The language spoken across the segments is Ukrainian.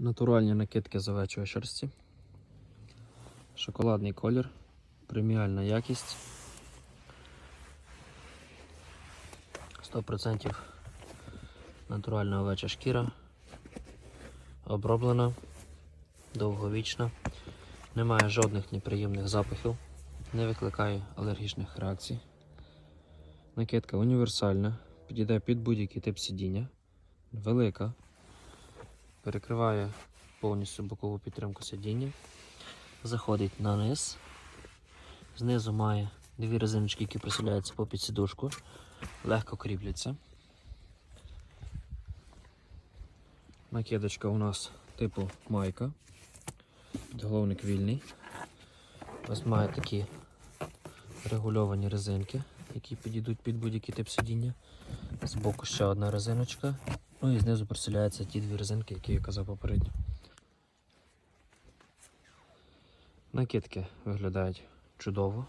Натуральні накидки з овечої шерсті. Шоколадний колір, преміальна якість. 100% натуральна овеча шкіра. Оброблена, довговічна. Немає жодних неприємних запахів, не викликає алергічних реакцій. Накидка універсальна, підійде під будь-який тип сидіння. Велика, перекриває повністю бокову підтримку сидіння. Заходить на низ. Знизу має дві резиночки, які присиляються по підсідушку. Легко кріпляться. Накидочка у нас типу майка. Підголовник вільний. Ось має такі регульовані резинки, які підійдуть під будь-який тип сидіння. Збоку ще одна резиночка. Ну і знизу присиляються ті дві резинки, які я казав попередньо. Накидки виглядають чудово.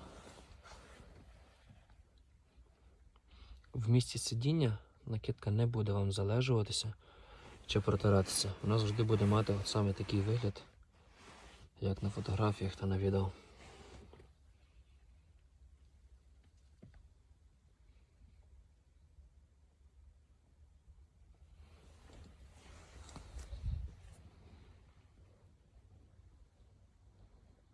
В місці сидіння накидка не буде вам залежуватися чи протиратися. Вона завжди буде мати саме такий вигляд, як на фотографіях та на відео.